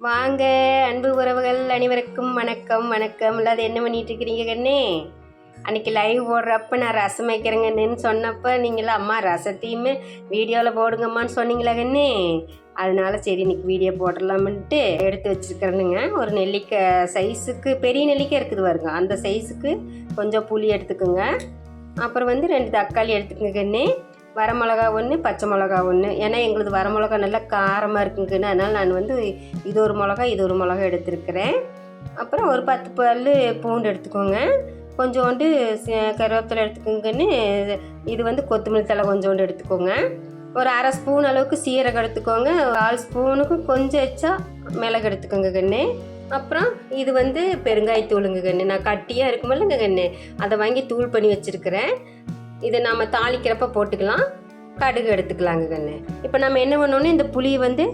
வாங்க அன்பு உறவுகள் அனைவருக்கும் வணக்கம் வணக்கம். இல்லாத என்ன பண்ணிட்டு இருக்கிறீங்க கண்ணே? அன்னைக்கு லைவ் போடுறப்ப நான் ரசம் வைக்கிறேங்கன்னு சொன்னப்போ நீங்களும் அம்மா ரசத்தையுமே வீடியோவில் போடுங்கம்மான்னு சொன்னீங்களா கண்ணே? அதனால சரி இன்னைக்கு வீடியோ போடலாம்ன்ட்டு எடுத்து வச்சுருக்கிறேனுங்க. ஒரு நெல்லிக்காய் சைஸுக்கு பெரிய நெல்லிக்காய் இருக்குது பாருங்க. அந்த சைஸுக்கு கொஞ்சம் புளி எடுத்துக்கோங்க. அப்புறம் வந்து ரெண்டு தக்காளி எடுத்துக்கோங்க கண்ணே. வரமிளகா ஒன்று பச்சை மிளகா ஒன்று ஏன்னா எங்களுக்கு வரமிளகா நல்லா காரமாக இருக்குங்கன்னு அதனால் நான் வந்து இது ஒரு மிளகா இது ஒரு மிளகா எடுத்துருக்கிறேன். அப்புறம் ஒரு பத்து பல் பூண்டு எடுத்துக்கோங்க. கொஞ்சோண்டு கருவேப்பிலை எடுத்துக்கோங்கன்னு இது வந்து கொத்தமல்லி தழை கொஞ்சோண்டு எடுத்துக்கோங்க. ஒரு அரை ஸ்பூன் அளவுக்கு சீரகம் எடுத்துக்கோங்க. கால் ஸ்பூனுக்கு கொஞ்சம் எச்சா மிளகு எடுத்துக்கோங்க கண்ணு. அப்புறம் இது வந்து பெருங்காயத்தூளுங்க கண்ணு. நான் கட்டியாக இருக்குமில்லங்க கண்ணு. அதை வாங்கி தூள் பண்ணி வச்சுருக்கிறேன். இதை நம்ம தாளிக்கிறப்ப போட்டுக்கலாம். கடுகு எடுத்துக்கலாங்க கண்ணு. இப்போ நம்ம என்ன பண்ணோன்னா இந்த புளியை வந்து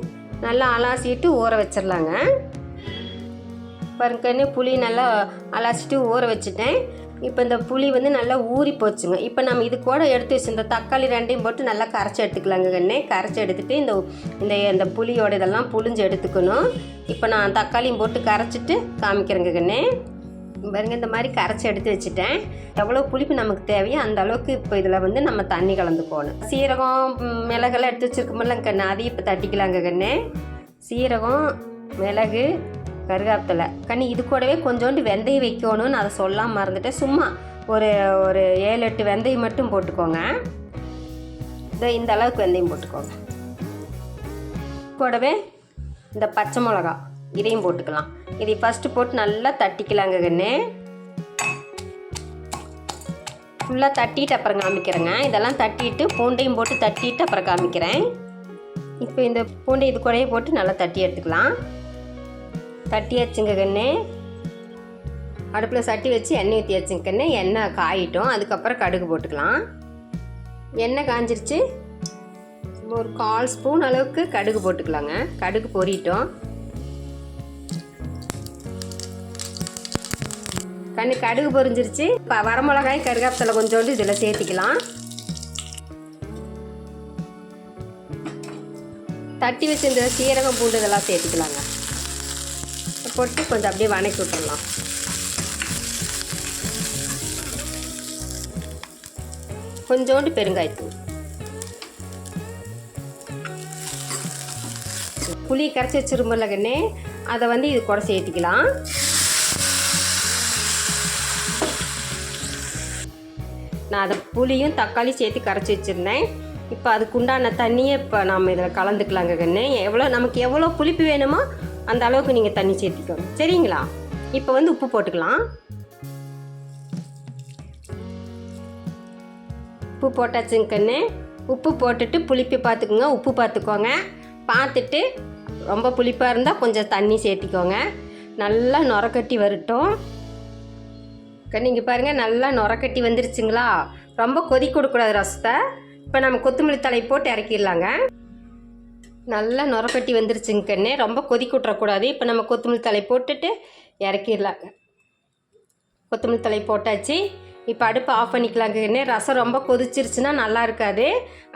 நல்லா அலாசிட்டு ஊற வச்சிடலாங்க. பாருங்க கண்ணு புளி நல்லா அலாசிட்டு ஊற வச்சுட்டேன். இப்போ இந்த புளி வந்து நல்லா ஊறி போச்சுங்க. இப்போ நம்ம இது கூட எடுத்து வச்சிருந்த தக்காளி ரெண்டையும் போட்டு நல்லா கரைச்சி எடுத்துக்கலாங்க கண்ணே. கரைச்சி எடுத்துட்டு இந்த இந்த இந்த புளியோட இதெல்லாம் புளிஞ்சு எடுத்துக்கணும். இப்போ நான் தக்காளியும் போட்டு கரைச்சிட்டு காமிக்கிறேங்க கண்ணே. பாருங்க இந்த மாதிரி கரைச்சி எடுத்து வச்சுட்டேன். எவ்வளோ புளிப்பு நமக்கு தேவையோ அந்த அளவுக்கு இப்போ இதில் வந்து நம்ம தண்ணி கலந்துக்கணும் சீரகம் மிளகெல்லாம் எடுத்து வச்சுருக்கோமில்ல கண்ணு. அதையும் இப்போ தட்டிக்கலாங்க கண்ணு. சீரகம் மிளகு கருகாப்பில். கண்ணு இது கூடவே கொஞ்சோண்டு வெந்தயம் வைக்கணும்னு அதை சொல்லாமல் மறந்துட்டேன். சும்மா ஒரு ஒரு ஏழு எட்டு வெந்தயம் மட்டும் போட்டுக்கோங்க. இதோ இந்த அளவுக்கு வெந்தயம் போட்டுக்கோங்க. கூடவே இந்த பச்சை மிளகா இதையும் போட்டுக்கலாம். இதை ஃபஸ்ட்டு போட்டு நல்லா தட்டிக்கலாங்க கண்ணு. ஃபுல்லாக தட்டிட்டு அப்புறம் காமிக்கிறேங்க. இதெல்லாம் தட்டிட்டு பூண்டையும் போட்டு தட்டிட்டு அப்புறம் காமிக்கிறேன். இப்போ இந்த பூண்டை இது கூடயே போட்டு நல்லா தட்டி எடுத்துக்கலாம். தட்டியாச்சுங்க கண்ணு. அடுப்பில் சட்டி வச்சு எண்ணெய் ஊற்றியாச்சுங்க கண்ணு. எண்ணெய் காயிட்டும். அதுக்கப்புறம் கடுகு போட்டுக்கலாம். எண்ணெய் காஞ்சிருச்சு. ஒரு கால் ஸ்பூன் அளவுக்கு கடுகு போட்டுக்கலாங்க. கடுகு பொரியட்டும் கண்ணு கடுகு பொரிஞ்சிருச்சு. இப்போ வரமிளகாய் கருகாப்பித்தலை கொஞ்சோண்டு இதில் சேர்த்திக்கலாம். தட்டி வச்சிருந்த சீரகம் பூண்டு இதெல்லாம் சேர்த்துக்கலாங்க. போட்டு கொஞ்சம் அப்படியே வணக்கி விட்டுடலாம் கொஞ்சோண்டு பெருங்காயத்தூள். புளி கரைச்சி வச்சிருமில்ல கண்ணே அதை வந்து இது கூட சேர்த்திக்கலாம். நான் அதை புளியும் தக்காளி சேர்த்து கரைச்சி வச்சுருந்தேன். இப்போ அதுக்கு உண்டான தண்ணியை இப்போ நாம் இதில் கலந்துக்கலாங்க கண்ணு. எவ்வளோ நமக்கு எவ்வளோ புளிப்பு வேணுமோ அந்த அளவுக்கு நீங்கள் தண்ணி சேர்த்திக்கோங்க. சரிங்களா? இப்போ வந்து உப்பு போட்டுக்கலாம். உப்பு போட்டாச்சுங்க கண்ணு. உப்பு போட்டுட்டு புளிப்பு பார்த்துக்குங்க. உப்பு பார்த்துக்கோங்க. பார்த்துட்டு ரொம்ப புளிப்பாக இருந்தால் கொஞ்சம் தண்ணி சேர்த்திக்கோங்க. நல்லா நுரக்கட்டி வரட்டும். கண்ணு இங்கே பாருங்கள் நல்லா நுரக்கட்டி வந்துருச்சுங்களா? ரொம்ப கொதி கொடுக்கூடாது ரசத்தை. இப்போ நம்ம கொத்தமல்லி தழை போட்டு இறக்கிடலாங்க. நல்லா நுரக்கட்டி வந்துருச்சுங்க கண்ணே. ரொம்ப கொதிக்க விட்றக்கூடாது இப்போ நம்ம கொத்தமல்லி தழை போட்டுட்டு இறக்கிடலாங்க. கொத்தமல்லி தழை போட்டாச்சு. இப்போ அடுப்பு ஆஃப் பண்ணிக்கலாங்க கண்ணே. ரசம் ரொம்ப கொதிச்சிருச்சுன்னா நல்லா இருக்காது.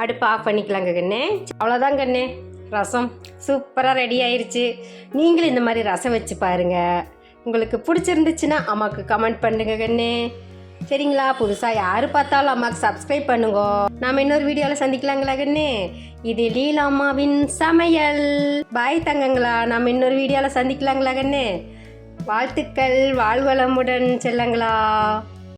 அடுப்பு ஆஃப் பண்ணிக்கலாங்க கண்ணே. அவ்வளோதான் கண்ணே. ரசம் சூப்பராக ரெடி ஆயிடுச்சு நீங்களும் இந்த மாதிரி ரசம் வச்சு பாருங்கள் உங்களுக்கு பிடிச்சிருந்துச்சுன்னா அம்மாவுக்கு கமெண்ட் பண்ணுங்க கண்ணு. சரிங்களா? புதுசாக யார் பார்த்தாலும் அம்மாவுக்கு சப்ஸ்கிரைப் பண்ணுங்க. நாம் இன்னொரு வீடியோவில் சந்திக்கலாங்களா கண்ணு? இது லீலா அம்மாவின் சமையல். பாய் தங்கங்களா. நம்ம இன்னொரு வீடியோவில் சந்திக்கலாங்களா கண்ணு? வாழ்த்துக்கள். வாழ்வளமுடன் செல்லங்களா?